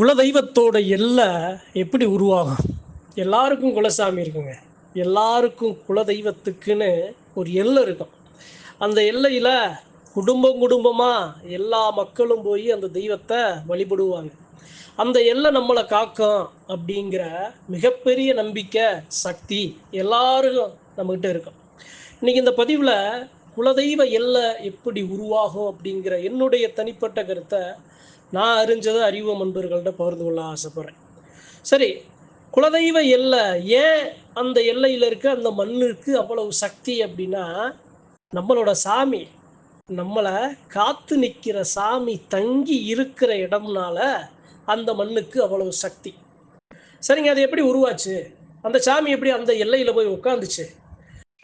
குலதெய்வத்தோட எல்லை எப்படி உருவாகும்? எல்லாருக்கும் குலசாமி இருக்குங்க. எல்லாருக்கும் குலதெய்வத்துக்குன்னு ஒரு எல்லை இருக்கும். அந்த எல்லையில் குடும்பம் குடும்பமாக எல்லா மக்களும் போய் அந்த தெய்வத்தை வழிபடுவாங்க. அந்த எல்லை நம்மளை காக்கும் அப்படிங்கிற மிகப்பெரிய நம்பிக்கை சக்தி எல்லாருக்கும் நம்மக்கிட்ட இருக்கும். இன்னைக்கு இந்த பதிவில் குலதெய்வ எல்லை எப்படி உருவாகும் அப்படிங்கிற என்னுடைய தனிப்பட்ட கருத்தை நான் அறிஞ்சதை அறிவு நண்பர்கள்ட்ட பகிர்ந்து கொள்ள ஆசைப்படுறேன். சரி குலதெய்வ எல்லை ஏன் அந்த எல்லையில் இருக்க அந்த மண்ணுக்கு அவ்வளவு சக்தி அப்படின்னா நம்மளோட சாமி நம்மளை காத்து நிற்கிற சாமி தங்கி இருக்கிற இடம்னால அந்த மண்ணுக்கு அவ்வளவு சக்தி. சரிங்க அது எப்படி உருவாச்சு? அந்த சாமி எப்படி அந்த எல்லையில் போய் உட்காந்துச்சு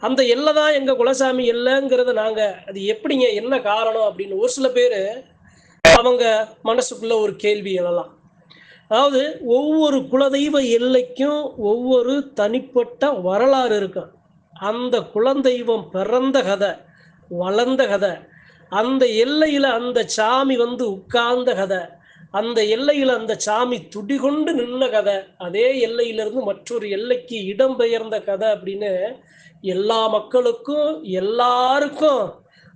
அந்த எல்லை தான் எங்கள் குலசாமி எல்லைங்கிறத நாங்கள் அது எப்படிங்க என்ன காரணம் அப்படின்னு ஒரு சில பேர் அவங்க மனசுக்குள்ள ஒரு கேள்வி எழலாம். அதாவது ஒவ்வொரு குலதெய்வ எல்லைக்கும் ஒவ்வொரு தனிப்பட்ட வரலாறு இருக்கும் அந்த குலதெய்வம் பிறந்த கதை வளர்ந்த கதை அந்த எல்லையில் அந்த சாமி வந்து உட்கார்ந்த கதை அந்த எல்லையில் அந்த சாமி துடிகொண்டு நின்ன கதை அதே எல்லையிலிருந்து மற்றொரு எல்லைக்கு இடம் பெயர்ந்த கதை அப்படின்னு எல்லா மக்களுக்கும் எல்லாருக்கும்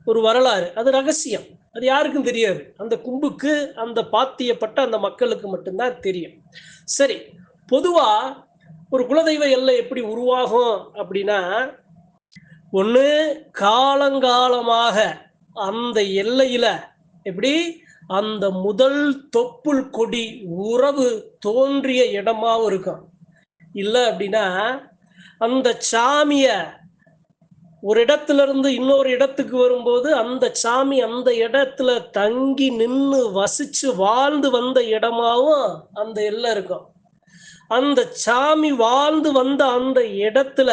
ஒரு வரலாறு. அது ரகசியம். அது யாருக்கும் தெரியாது. அந்த கும்புக்கு அந்த பாத்தியப்பட்ட அந்த மக்களுக்கு மட்டும்தான் தெரியும். சரி பொதுவா ஒரு குலதெய்வ எல்லை எப்படி உருவாகும் அப்படின்னா ஒன்று காலங்காலமாக அந்த எல்லையில எப்படி அந்த முதல் தொப்புள் கொடி உறவு தோன்றிய இடமாவும் இருக்கும். இல்லை அப்படின்னா அந்த சாமியை ஒரு இடத்துல இருந்து இன்னொரு இடத்துக்கு வரும்போது அந்த சாமி அந்த இடத்துல தங்கி நின்று வசிச்சு வாழ்ந்து வந்த இடமாவும் அந்த எல்லை இருக்கும். அந்த சாமி வாழ்ந்து வந்த அந்த இடத்துல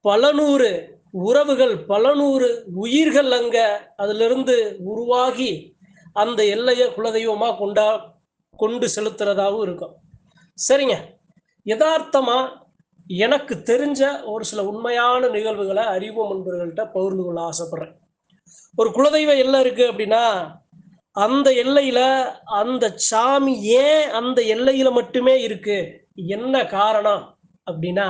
பல நூறு உறவுகள் பல நூறு உயிர்கள் அங்க அதிலிருந்து உருவாகி அந்த எல்லையை குலதெய்வமா கொண்டா கொண்டு செலுத்துறதாகவும் இருக்கும். சரிங்க. யதார்த்தமா எனக்கு தெரிஞ்ச ஒரு சில உண்மையான நிகழ்வுகளை அறிவு நண்பர்கள்ட்ட பகிர்ந்து கொள்ள ஆசைப்படுறேன். ஒரு குலதெய்வ எல்லை இருக்கு அப்படின்னா அந்த எல்லையில அந்த சாமி ஏன் அந்த எல்லையில மட்டுமே இருக்கு? என்ன காரணம் அப்படின்னா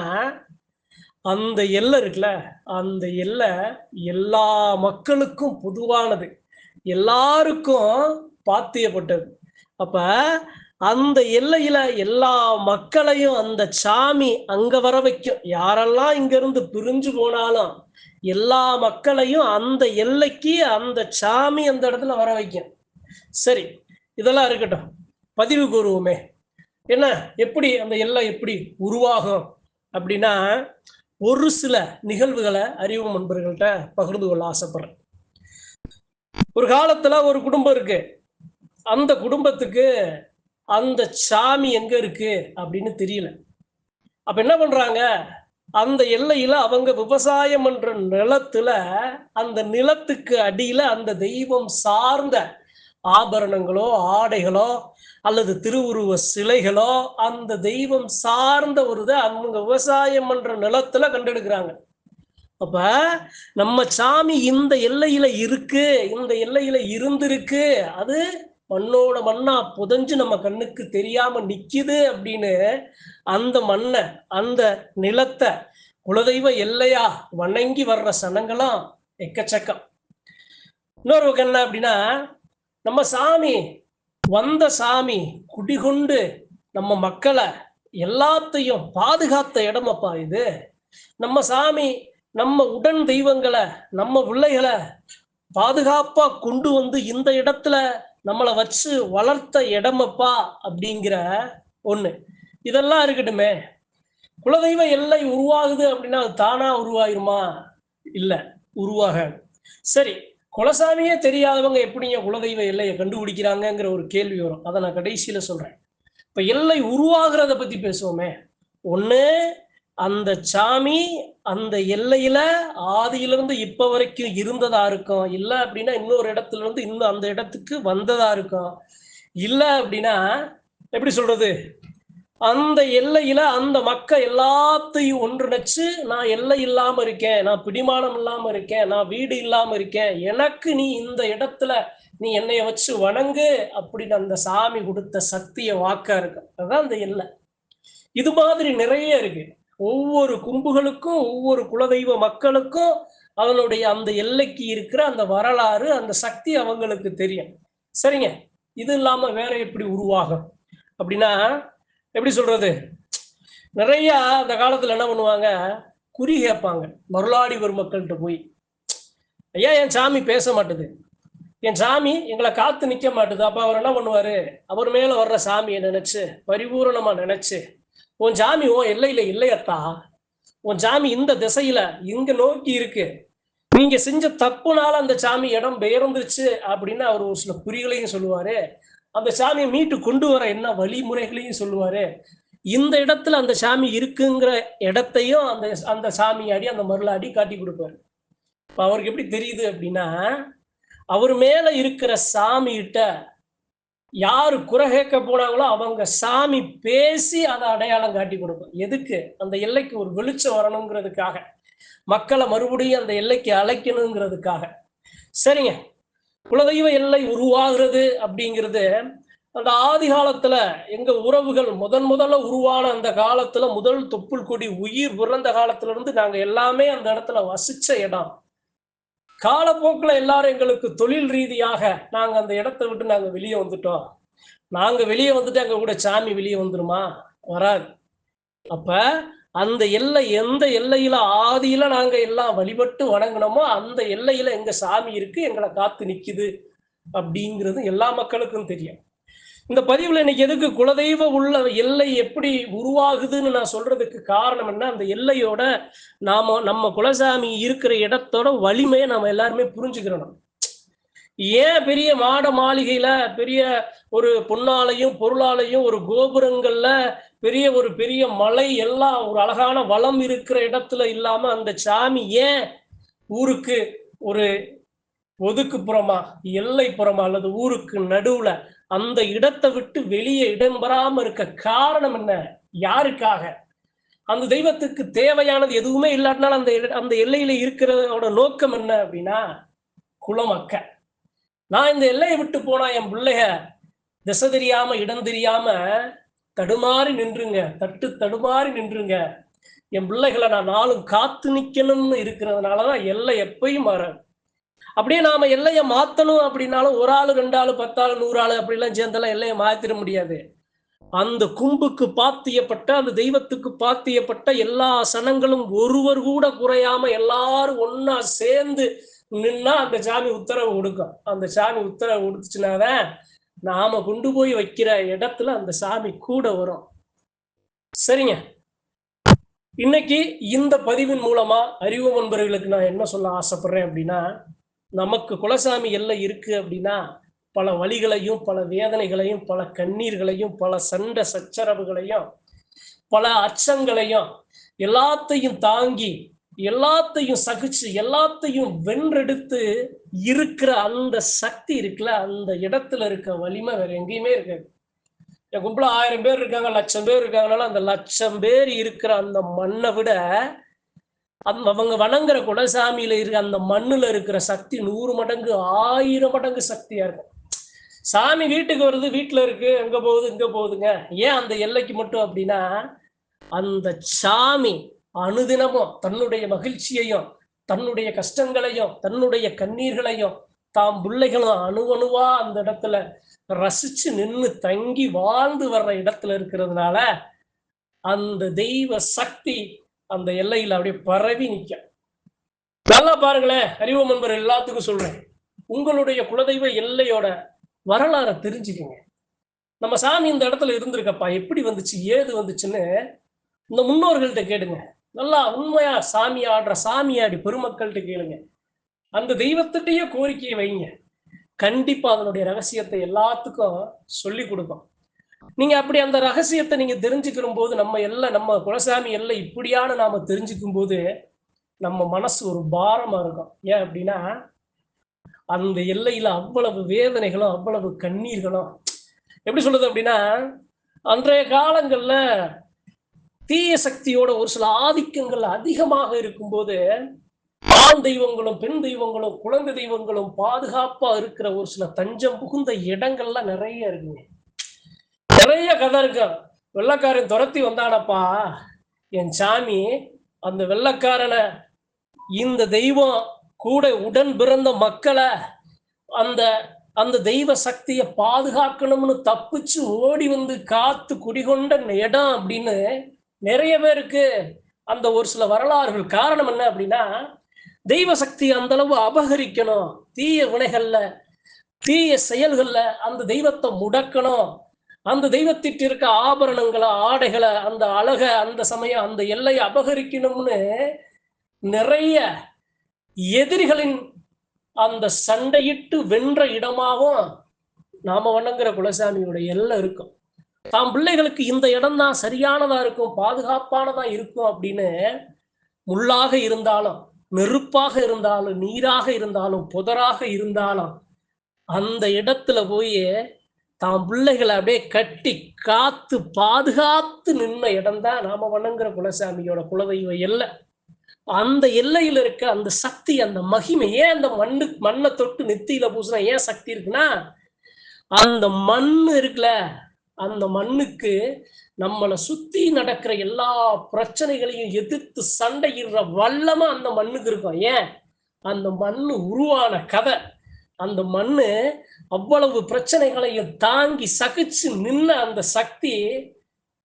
அந்த எல்லை இருக்குல்ல அந்த எல்லை எல்லா மக்களுக்கும் பொதுவானது. எல்லாருக்கும் பாத்தியப்பட்டது. அப்ப அந்த எல்லையில எல்லா மக்களையும் அந்த சாமி அங்க வர வைக்கும். யாரெல்லாம் இங்க இருந்து பிரிஞ்சு போனாலும் எல்லா மக்களையும் அந்த எல்லைக்கு அந்த சாமி அந்த இடத்துல வர வைக்கும். சரி இதெல்லாம் இருக்கட்டும். பதிவு கூறுவோமே. என்ன? எப்படி? அந்த எல்லை எப்படி உருவாகும்? அப்படின்னா ஒரு சில நிகழ்வுகளை அறிவு நண்பர்கள்ட்ட பகிர்ந்து கொள்ள ஆசைப்படுறேன். ஒரு காலத்துல ஒரு குடும்பம் இருக்கு. அந்த குடும்பத்துக்கு அந்த சாமி எங்க இருக்கு அப்படின்னு தெரியல. அப்ப என்ன பண்றாங்க? அந்த எல்லையில அவங்க விவசாயம் என்ற நிலத்துல அந்த நிலத்துக்கு அடியில அந்த தெய்வம் சார்ந்த ஆபரணங்களோ ஆடைகளோ அல்லது திருவுருவ சிலைகளோ அந்த தெய்வம் சார்ந்த ஒரு இதை அவங்க விவசாயம் பண்ற நிலத்துல கண்டெடுக்கிறாங்க. அப்ப நம்ம சாமி இந்த எல்லையில இருக்கு இந்த எல்லையில இருந்திருக்கு அது மண்ணோட மண்ணா புதஞ்சு நம்ம கண்ணுக்கு தெரியாம நிக்குது அப்படின்னு அந்த மண்ணை அந்த நிலத்தை குலதெய்வ எல்லையா வணங்கி வர்ற சனங்களாம் எக்கச்சக்கம். இன்னொரு என்ன அப்படின்னா நம்ம சாமி வந்த சாமி குடிகொண்டு நம்ம மக்களை எல்லாத்தையும் பாதுகாத்த இடமப்பா இது. நம்ம சாமி நம்ம உடன் தெய்வங்களை நம்ம பிள்ளைகளை பாதுகாப்பா கொண்டு வந்து இந்த இடத்துல நம்மளை வச்சு வளர்த்த இடமப்பா அப்படிங்கிற ஒண்ணு. இதெல்லாம் இருக்கட்டுமே. குலதெய்வ எல்லை உருவாகுது அப்படின்னா அது தானா உருவாயிருமா? இல்ல உருவாக சரி குலசாமியே தெரியாதவங்க எப்படிங்க குலதெய்வ எல்லையை கண்டுபிடிக்கிறாங்கங்கிற ஒரு கேள்வி வரும். அதை நான் கடைசியில சொல்றேன். இப்ப எல்லை உருவாகிறத பத்தி பேசுவோமே. ஒன்று அந்த சாமி அந்த எல்லையில ஆதியிலிருந்து இப்ப வரைக்கும் இருந்ததா இருக்கும். இல்ல அப்படின்னா இன்னொரு இடத்துல இருந்து இன்னும் அந்த இடத்துக்கு வந்ததா இருக்கும். இல்ல அப்படின்னா எப்படி சொல்றது? அந்த எல்லையில அந்த மக்கள் எல்லாத்தையும் ஒன்றிணைச்சு நான் எல்லை இல்லாம இருக்கேன் நான் பிடிமானம் இல்லாம இருக்கேன் நான் வீடு இல்லாம இருக்கேன் எனக்கு நீ இந்த இடத்துல நீ என்னைய வச்சு வணங்கு அப்படின்னு அந்த சாமி கொடுத்த சக்திய வாக்கா இருக்கு. அதுதான் அந்த எல்லை. இது மாதிரி நிறைய இருக்கு. ஒவ்வொரு கும்புகளுக்கும் ஒவ்வொரு குலதெய்வ மக்களுக்கும் அவனுடைய அந்த எல்லைக்கு இருக்கிற அந்த வரலாறு அந்த சக்தி அவங்களுக்கு தெரியும். சரிங்க? இது இல்லாம வேற எப்படி உருவாகும்? அப்படின்னா எப்படி சொல்றது? நிறைய அந்த காலத்துல என்ன பண்ணுவாங்க? குறி கேட்பாங்க. மருளாடி வரும் மக்கள்கிட்ட போய் ஐயா என் சாமி பேச மாட்டுது. என் சாமி எங்களை காத்து நிக்க மாட்டுது. அப்ப அவர் என்ன பண்ணுவாரு? அவர் மேல வர்ற சாமியை நினைச்சு பரிபூரணமா நினைச்சு உன் சாமி ஓ எல்லையில இல்லையத்தா உன் சாமி இந்த திசையில இங்க நோக்கி இருக்கு. நீங்க செஞ்ச தப்புனால அந்த சாமி இடம் பெயர்ந்துருச்சு அப்படின்னு அவர் ஒரு சில குறிகளையும் சொல்லுவாரு. அந்த சாமியை மீட்டு கொண்டு வர என்ன வழிமுறைகளையும் சொல்லுவாரு. இந்த இடத்துல அந்த சாமி இருக்குங்கிற இடத்தையும் அந்த அந்த சாமியாடி அந்த மருளாடி காட்டி கொடுப்பாரு. இப்போ அவருக்கு எப்படி தெரியுது அப்படின்னா அவர் மேல இருக்கிற சாமிகிட்ட யாரு குறை கேட்க போனாங்களோ அவங்க சாமி பேசி அதை அடையாளம் காட்டி கொடுக்கும். எதுக்கு? அந்த எல்லைக்கு ஒரு வெளிச்சம் வரணுங்கிறதுக்காக. மக்களை மறுபடியும் அந்த எல்லைக்கு அழைக்கணுங்கிறதுக்காக. சரிங்க. குலதெய்வ எல்லை உருவாகிறது அப்படிங்கிறது அந்த ஆதி காலத்துல எங்க உறவுகள் முதன் முதல்ல உருவான அந்த காலத்துல முதல் தொப்புள் கொடி உயிர் பிறந்த காலத்துல இருந்து நாங்க எல்லாமே அந்த இடத்துல வசிச்ச இடம். காலப்போக்கில் எல்லாரும் எங்களுக்கு தொழில் ரீதியாக நாங்கள் அந்த இடத்தை விட்டு நாங்கள் வெளியே வந்துட்டோம். நாங்கள் வெளியே வந்துட்டு எங்கள் கூட சாமி வெளியே வந்துருமா? வராது. அப்போ அந்த எல்லை எந்த எல்லையில ஆதியில நாங்க எல்லாம் வழிபட்டு வணங்கினோமோ அந்த எல்லையில எங்க சாமி இருக்கு எங்களை காத்து நிக்குது அப்படிங்கிறது எல்லா மக்களுக்கும் தெரியும். இந்த பதிவுல இன்னைக்கு எதுக்கு குலதெய்வ உள்ள எல்லை எப்படி உருவாகுதுன்னு நான் சொல்றதுக்கு காரணம் என்ன? அந்த எல்லையோட நாம நம்ம குலசாமி இருக்கிற இடத்தோட வலிமையை நாம எல்லாருமே புரிஞ்சுக்கிறோம் ஏன் பெரிய மாட மாளிகையில பெரிய ஒரு பொன்னாலையும் பொருளாலையும் ஒரு கோபுரங்கள்ல பெரிய ஒரு பெரிய மலை எல்லாம் ஒரு அழகான வளம் இருக்கிற இடத்துல இல்லாம அந்த சாமி ஏன் ஊருக்கு ஒரு ஒதுக்குப்புறமா எல்லைப்புறமா அல்லது ஊருக்கு நடுவுல அந்த இடத்தை விட்டு வெளியே இடம்பெறாம இருக்க காரணம் என்ன? யாருக்காக? அந்த தெய்வத்துக்கு தேவையானது எதுவுமே இல்லாட்டினாலும் அந்த அந்த எல்லையில இருக்கிறதோட நோக்கம் என்ன அப்படின்னா குளமக்க நான் இந்த எல்லையை விட்டு போனா என் பிள்ளைய திசை தெரியாம இடம் தெரியாம தடுமாறி நின்றுங்க. தட்டு தடுமாறி நின்றுங்க. என் பிள்ளைகளை நான் நாளும் காத்து நிக்கணும்னு இருக்கிறதுனாலதான் எல்லை எப்பயும் மாறாது. அப்படியே நாம எல்லையை மாத்தணும் அப்படின்னாலும் ஒரு ஆளு ரெண்டு ஆளு பத்தாள் நூறு ஆளு அப்படிலாம் சேர்ந்தெல்லாம் எல்லையை மாத்திர முடியாது. அந்த கும்புக்கு பாத்தியப்பட்ட அந்த தெய்வத்துக்கு பாத்தியப்பட்ட எல்லா சனங்களும் ஒருவர் கூட குறையாம எல்லாரும் ஒன்னா சேர்ந்து நின்னா அந்த சாமி உத்தரவு கொடுக்கும். அந்த சாமி உத்தரவு கொடுத்துச்சுனாதான் நாம கொண்டு போய் வைக்கிற இடத்துல அந்த சாமி கூட வரும். சரிங்க. இன்னைக்கு இந்த பதிவின் மூலமா அறிவு நண்பர்களுக்கு நான் என்ன சொல்ல ஆசைப்படுறேன் அப்படின்னா நமக்கு குலசாமி எல்லை இருக்கு அப்படின்னா பல வழிகளையும் பல வேதனைகளையும் பல கண்ணீர்களையும் பல சண்டை சச்சரவுகளையும் பல அச்சங்களையும் எல்லாத்தையும் தாங்கி எல்லாத்தையும் சகிச்சு எல்லாத்தையும் வென்றெடுத்து இருக்கிற அந்த சக்தி இருக்குல்ல அந்த இடத்துல இருக்க வலிமை வேற எங்கேயுமே இருக்காது. என் கும்பல ஆயிரம் பேர் இருக்காங்க லட்சம் பேர் இருக்காங்கனால அந்த லட்சம் பேர் இருக்கிற அந்த மண்ணை விட அவங்க வணங்குற குலசாமியில இருக்க அந்த மண்ணுல இருக்கிற சக்தி நூறு மடங்கு ஆயிரம் மடங்கு சக்தியா இருக்கும். சாமி வீட்டுக்கு வருது வீட்டுல இருக்கு அங்க போகுது இங்க போகுதுங்க. ஏன் அந்த எல்லைக்கு மட்டும் அப்படின்னா அந்த சாமி அனுதினமும் தன்னுடைய மகிழ்ச்சியையும் தன்னுடைய கஷ்டங்களையும் தன்னுடைய கண்ணீர்களையும் தாம் பிள்ளைகளும் அணுவணுவா அந்த இடத்துல ரசிச்சு நின்னு தங்கி வாழ்ந்து வர்ற இடத்துல இருக்கிறதுனால அந்த தெய்வ சக்தி அந்த எல்லையில அப்படியே பரவி நிக்க நல்லா பாருங்களேன் அறிவு நண்பர் எல்லாத்துக்கும் சொல்றேன். உங்களுடைய குலதெய்வ எல்லையோட வரலாறை தெரிஞ்சுக்கங்க. நம்ம சாமி இந்த இடத்துல இருந்திருக்கப்பா எப்படி வந்துச்சு ஏது வந்துச்சுன்னு இந்த முன்னோர்கள்ட்ட கேளுங்க. நல்லா உண்மையா சாமி ஆடுற சாமியாடி பெருமக்கள்கிட்ட கேளுங்க. அந்த தெய்வத்திட்டயே கோரிக்கையை வைங்க. கண்டிப்பா அதனுடைய ரகசியத்தை எல்லாத்துக்கும் சொல்லி கொடுக்கும் நீங்க அப்படி அந்த ரகசியத்தை நீங்க தெரிஞ்சுக்கிற போது நம்ம எல்லாம் நம்ம குலசாமி எல்லாம் இப்படியான நாம தெரிஞ்சுக்கும் போது நம்ம மனசு ஒரு பாரமா இருக்கும். ஏன் அப்படின்னா அந்த எல்லையில அவ்வளவு வேதனைகளும் அவ்வளவு கண்ணீர்களும். எப்படி சொல்றது அப்படின்னா அன்றைய காலங்கள்ல தீய சக்தியோட ஒரு சில ஆதிக்கங்கள் அதிகமாக இருக்கும்போது ஆண் தெய்வங்களும் பெண் தெய்வங்களும் குழந்தை தெய்வங்களும் பாதுகாப்பா இருக்கிற ஒரு சில தஞ்சம் புகுந்த இடங்கள்லாம் நிறைய இருக்குங்க. நிறைய கதை இருக்கு. வெள்ளக்காரன் துரத்தி வந்தானப்பா. என் சாமி அந்த வெள்ளக்காரனை இந்த தெய்வம் கூட உடன் பிறந்த மக்களை அந்த அந்த தெய்வ சக்தியை பாதுகாக்கணும்னு தப்பிச்சு ஓடி வந்து காத்து குடிகொண்ட இடம் அப்படின்னு நிறைய பேருக்கு அந்த ஒரு சில வரலாறுகள் காரணம் என்ன அப்படின்னா தெய்வ சக்தி அந்த அளவு அபகரிக்கணும். தீய வினைகள்ல தீய செயல்கள்ல அந்த தெய்வத்தை முடக்கணும். அந்த தெய்வத்திற்கு இருக்க ஆபரணங்களை ஆடைகளை அந்த அழக அந்த சமயம் அந்த எல்லையை அபகரிக்கணும்னு நிறைய எதிரிகளின் அந்த சண்டையிட்டு வென்ற இடமாகவும் நாம வணங்குற குலசாமியோட எல்லை இருக்கும். தாம் பிள்ளைகளுக்கு இந்த இடம் தான் சரியானதா இருக்கும் பாதுகாப்பானதா இருக்கும் அப்படின்னு முள்ளாக இருந்தாலும் நெருப்பாக இருந்தாலும் நீராக இருந்தாலும் புதராக இருந்தாலும் அந்த இடத்துல போய் தாம் பிள்ளைகளை அப்படியே கட்டி காத்து பாதுகாத்து நின்ன இடம் தான் நாம வணங்குற குலசாமியோட குலதெய்வ எல்லை. அந்த எல்லையில இருக்க அந்த சக்தி அந்த மகிமை ஏன் அந்த மண்ணு மண்ணை தொட்டு நெத்தியில பூசினா ஏன் சக்தி இருக்குன்னா அந்த மண் இருக்குல்ல அந்த மண்ணுக்கு நம்மளை சுத்தி நடக்கிற எல்லா பிரச்சனைகளையும் எதிர்த்து சண்டையிடுற வல்லமா அந்த மண்ணுக்கு இருக்கும். ஏன்? அந்த மண்ணு உருவான கதை. அந்த மண்ணு அவ்வளவு பிரச்சனைகளையும் தாங்கி சகிச்சு நின்ன அந்த சக்தி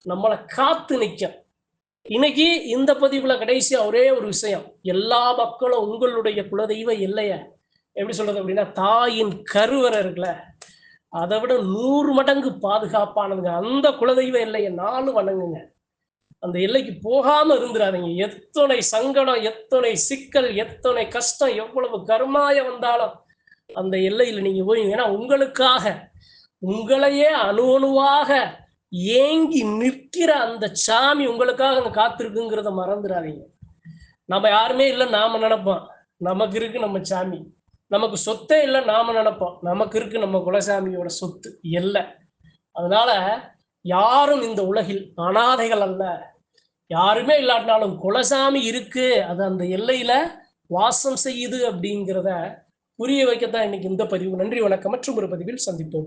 நம்மளை காத்து நிற்கும் இன்னைக்கு இந்த பதிவுல கடைசியா ஒரே ஒரு விஷயம். எல்லா மக்களும் உங்களுடைய குலதெய்வ இல்லைய எப்படி சொல்றது அப்படின்னா தாயின் கருவறை இருக்குல்ல அதை விட நூறு மடங்கு பாதுகாப்பானதுங்க. அந்த குலதெய்வ எல்லையை நாலு வணங்குங்க. அந்த எல்லைக்கு போகாம இருந்துடாதீங்க எத்தனை சங்கடம் எத்தனை சிக்கல் எத்தனை கஷ்டம் எவ்வளவு கருமாய வந்தாலும் அந்த எல்லையில நீங்க போய் ஏன்னா உங்களுக்காக உங்களையே அணு அணுவாக ஏங்கி நிற்கிற அந்த சாமி உங்களுக்காக அங்க காத்திருக்குங்கிறத மறந்துடாதீங்க நம்ம யாருமே இல்லை நாம நினைப்போம். நமக்கு இருக்கு நம்ம சாமி. நமக்கு சொத்தே இல்லை நாம நினைப்போம். நமக்கு இருக்கு நம்ம குலசாமியோட சொத்து இல்லை. அதனால யாரும் இந்த உலகில் அனாதைகள் அல்ல. யாருமே இல்லாட்டினாலும் குலசாமி இருக்கு. அது அந்த எல்லையில வாசம் செய்யுது அப்படிங்கிறத புரிய வைக்கத்தான் இன்னைக்கு இந்த பதிவு. நன்றி வணக்கம். மற்றும் ஒரு பதிவில் சந்திப்போம்.